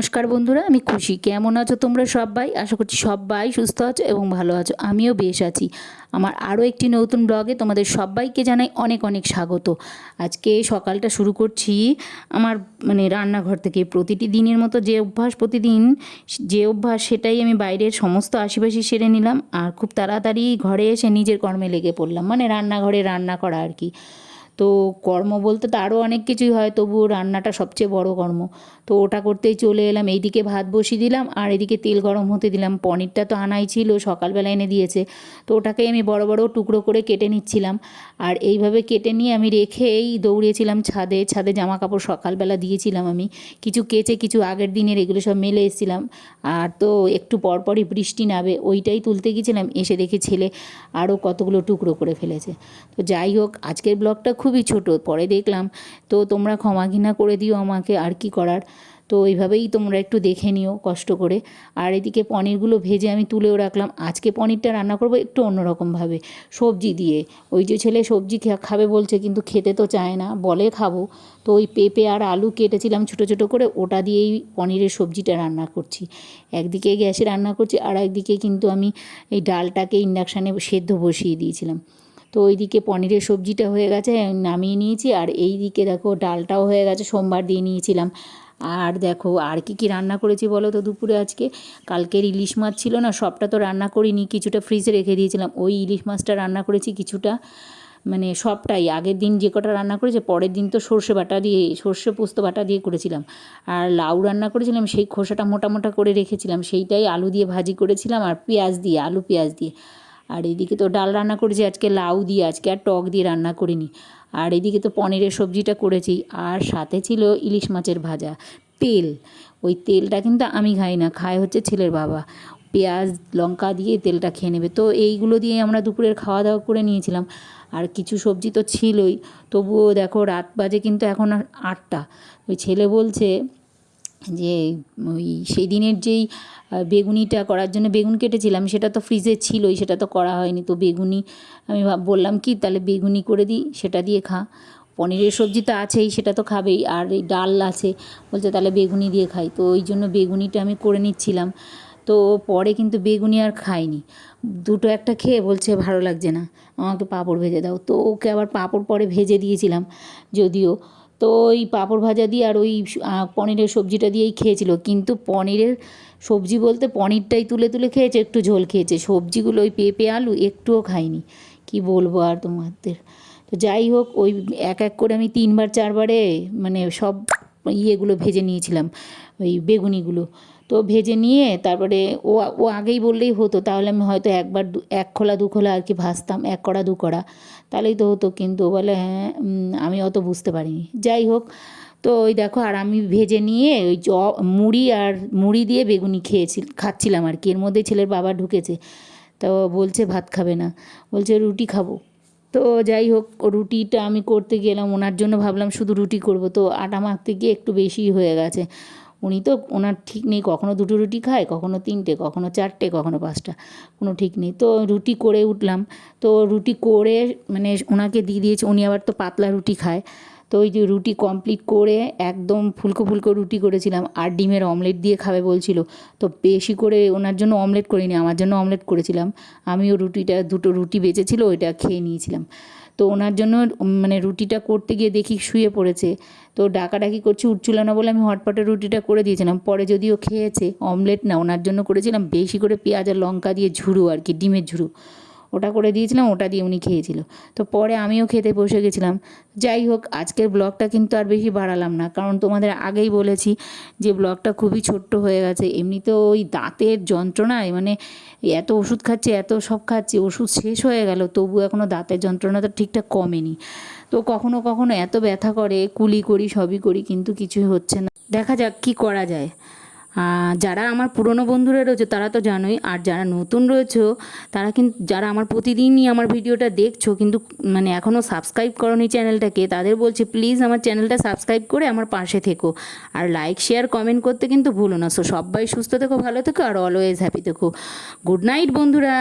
নমস্কার বন্ধুরা, আমি খুশি। কেমন আছো তোমরা সবাই? আশা করছি সবাই সুস্থ আছো এবং ভালো আছো। আমিও বেশ আছি। আমার আরও একটি নতুন ব্লগে তোমাদের সবাইকে জানাই অনেক অনেক স্বাগত। আজকে সকালটা শুরু করছি আমার মানে রান্নাঘর থেকে। প্রতিটি দিনের মতো যে অভ্যাস প্রতিদিন, যে অভ্যাস সেটাই আমি বাইরের সমস্ত আশিপাশি সেরে নিলাম। আর খুব তাড়াতাড়ি ঘরে এসে নিজের কর্মে লেগে পড়লাম। মানে রান্নাঘরে রান্না করা আর কি। তো কর্ম বলতে তো আরও অনেক কিছুই হয় তবুও রান্নাটা সবচেয়ে বড় কর্ম। তো ওটা করতেই চলে এলাম, এইদিকে ভাত বসিয়ে দিলাম আর এদিকে তেল গরম হতে দিলাম। পনিরটা তো আনাই ছিল, সকালবেলা এনে দিয়েছে। তো ওটাকে আমি বড় বড় টুকরো করে কেটে নিচ্ছিলাম। আর এইভাবে কেটে নিয়ে আমি রেখেই দৌড়িয়েছিলাম ছাদে ছাদে জামা কাপড় সকালবেলা দিয়েছিলাম আমি। কিছু কেচে, কিছু আগের দিনের এগুলো সব মেলে এসেছিলাম। আর তো একটু পরপরই বৃষ্টি নাবে ওইটাই তুলতে গেছিলাম এসে দেখি ছেলে আরও কতগুলো টুকরো করে ফেলেছে। তো যাই হোক, আজকের ব্লগটা খুবই ছোট, পরে দেখলাম। তো তোমরা ক্ষমা ঘৃণা করে দিও আমাকে, আর কি করার? তো এইভাবেই তোমরা একটু দেখে নিও কষ্ট করে। আর এদিকে পনিরগুলো ভেজে আমি তুলেও রাখলাম। আজকে পনিরটা রান্না করব একটু অন্যরকমভাবে। সবজি দিয়ে। ওই যে ছেলে সবজি খাবে বলছে, কিন্তু খেতে তো চায় না। বলে খাব। তো ওই পেঁপে আর আলু কেটেছিলাম ছোটো ছোটো করে। ওটা দিয়েই পনিরের সবজিটা রান্না করছি। একদিকে গ্যাসে রান্না করছি, আর একদিকে কিন্তু আমি এই ডালটাকে ইন্ডাকশানে সেদ্ধ বসিয়ে দিয়েছিলাম। তো ওইদিকে পনিরের সবজিটা হয়ে গেছে নামিয়ে নিয়েছি। আর এই দিকে দেখো ডালটাও হয়ে গেছে, সোমবার দিয়ে নিয়েছিলাম। আর দেখো, আর কি কি রান্না করেছি বলো তো দুপুরে আজকে? কালকের ইলিশ মাছ ছিল না, সবটা তো রান্না করিনি, কিছুটা ফ্রিজে রেখে দিয়েছিলাম। ওই ইলিশ মাছটা রান্না করেছি কিছুটা মানে সবটাই। আগের দিন যে কটা রান্না করেছে, পরের দিন তো সর্ষে বাটা দিয়ে, সর্ষে পোস্ত বাটা দিয়ে করেছিলাম। আর লাউ রান্না করেছিলাম, সেই খোসাটা মোটা মোটা করে রেখেছিলাম। সেইটাই আলু দিয়ে ভাজি করেছিলাম, আর পেঁয়াজ দিয়ে, আলু পেঁয়াজ দিয়ে। আর এদিকে তো ডাল রান্না করেছি, আজকে লাউ দিয়ে, আজকে আর টক দিয়ে রান্না করিনি। আর এদিকে তো পনিরের সবজিটা করেছি, আর সাথে ছিল ইলিশ মাছের ভাজা। তেল, ওই তেলটা কিন্তু আমি খাই না, খায় হচ্ছে ছেলের বাবা। পেঁয়াজ, লঙ্কা দিয়ে তেলটা খেয়ে নেবে। তো এইগুলো দিয়ে আমরা দুপুরের খাওয়া দাওয়া করে নিয়েছিলাম। আর কিছু সবজি তো ছিলই, তবুও দেখো রাত বাজে কিন্তু এখন আটটা। ওই ছেলে বলছে যে ওই সেই দিনের যেই বেগুনিটা করার জন্য বেগুন কেটেছিলাম, সেটা তো ফ্রিজে ছিলই, সেটা তো করা হয়নি। তো বেগুনি আমি বললাম কি, তাহলে বেগুনি করে দিই, সেটা দিয়ে খা। পনিরের সবজি তো আছেই, সেটা তো খাবেই, আর এই ডাল আছে। বলছে, তাহলে বেগুনি দিয়ে খাই। তো ওই জন্য বেগুনিটা আমি করে নিচ্ছিলাম। তো পরে কিন্তু বেগুনি আর খাইনি। দুটো একটা খেয়ে বলছে, ভালো লাগছে না, আমাকে পাঁপড় ভেজে দাও। তো ওকে আবার পাঁপড় পরে ভেজে দিয়েছিলাম, যদিও তো ওই পাঁপড় ভাজা দিয়ে আর ওই পনিরের সবজিটা দিয়েই খেয়েছিল। কিন্তু পনিরের সবজি বলতে পনিরটাই তুলে তুলে খেয়েছে, একটু ঝোল খেয়েছে। সবজিগুলো ওই পেঁপে, আলু একটুও খাইনি। কি বলব আর তোমাদের? তো যাই হোক, ওই এক এক করে আমি তিনবার, চারবারে মানে সব ইয়েগুলো ভেজে নিয়েছিলাম, ওই বেগুনিগুলো। তো ভেজে নিয়ে তারপরে ও ও আগেই বললেই হতো, তাহলে আমি হয়তো একবার এক খোলা, দু খোলা আর কি ভাজতাম, এক কড়া, দু কড়া। তাহলেই তো হতো, কিন্তু বলে হ্যাঁ আমি অত বুঝতে পারিনি। যাই হোক, তো ওই দেখো, আর আমি ভেজে নিয়ে ওই চ মুড়ি আর মুড়ি দিয়ে বেগুনি খেয়েছি, খাচ্ছিলাম আর কি। এর মধ্যে ছেলের বাবা ঢুকেছে, তো বলছে, ভাত খাবে না। বলছে, রুটি খাব। তো যাই হোক, রুটিটা আমি করতে গেলাম, ওনার জন্য ভাবলাম শুধু রুটি করব, তো আটা মাখতে গিয়ে একটু বেশি হয়ে গেছে। উনি তো ওনার ঠিক নেই, কখনো দুটো রুটি খায়, কখনো তিনটে, কখনো চারটে, কখনো পাঁচটা, কোনো ঠিক নেই। তো রুটি করে উঠলাম, তো রুটি করে মানে ওনাকে দিয়ে দিয়েছে, উনি আবার তো পাতলা রুটি খায়। তো ওই যে রুটি কমপ্লিট করে একদম ফুলকো ফুলকো রুটি করেছিলাম, আর ডিমের অমলেট দিয়ে খাবে বলছিল। তো বেশি করে ওনার জন্য অমলেট করিনি, আমার জন্য অমলেট করেছিলাম। আমিও রুটিটা, দুটো রুটি বেঁচেছিল, ওইটা খেয়ে নিয়েছিলাম। তো ওনার জন্য মানে রুটিটা করতে গিয়ে দেখি শুয়ে পড়েছে। তো ডাকাডাকি করছি উঠছিল না বলে আমি হটপটে রুটিটা করে দিয়েছিলাম। পরে যদিও খেয়েছে, অমলেট না, ওনার জন্য করেছিলাম বেশি করে পেঁয়াজ আর লঙ্কা দিয়ে ঝুড়ো আর কি, ডিমের ঝুড়ো। ওটা করে দিয়েছিলাম, ওটা দিয়ে উনি খেয়েছিল। তো পরে আমিও খেতে বসে গেছিলাম। যাই হোক, আজকের ব্লগটা কিন্তু আর বেশি বাড়ালাম না। কারণ তোমাদের আগেই বলেছি যে ব্লগটা খুবই ছোট্ট হয়ে গেছে। এমনিতেও ওই দাঁতের যন্ত্রণায় মানে এত ওষুধ খাচ্ছে, এত সব খাচ্ছে, ওষুধ শেষ হয়ে গেল, তবু এখনও দাঁতের যন্ত্রণাটা ঠিকঠাক কমেনি। তো কখনো কখনো এত ব্যথা করে, কুলি করি, সবই করি, কিন্তু কিছুই হচ্ছে না। দেখা যাক কি করা যায়। যারা আমার পুরনো বন্ধুরা রয়েছে, তারা তো জানোই। আর যারা নতুন রয়েছে, তারা কিন্তু যারা আমার প্রতিদিনই আমার ভিডিওটা দেখছ, কিন্তু মানে এখনও সাবস্ক্রাইব করনি চ্যানেলটাকে তাদের বলছি প্লিজ আমার চ্যানেলটা সাবস্ক্রাইব করে আমার পাশে থেকো। আর লাইক শেয়ার কমেন্ট করতে কিন্তু ভুলো না। সো সবাই সুস্থ থেকো, ভালো থেকো, আর অলওয়েজ হ্যাপি থেকো। গুড নাইট বন্ধুরা!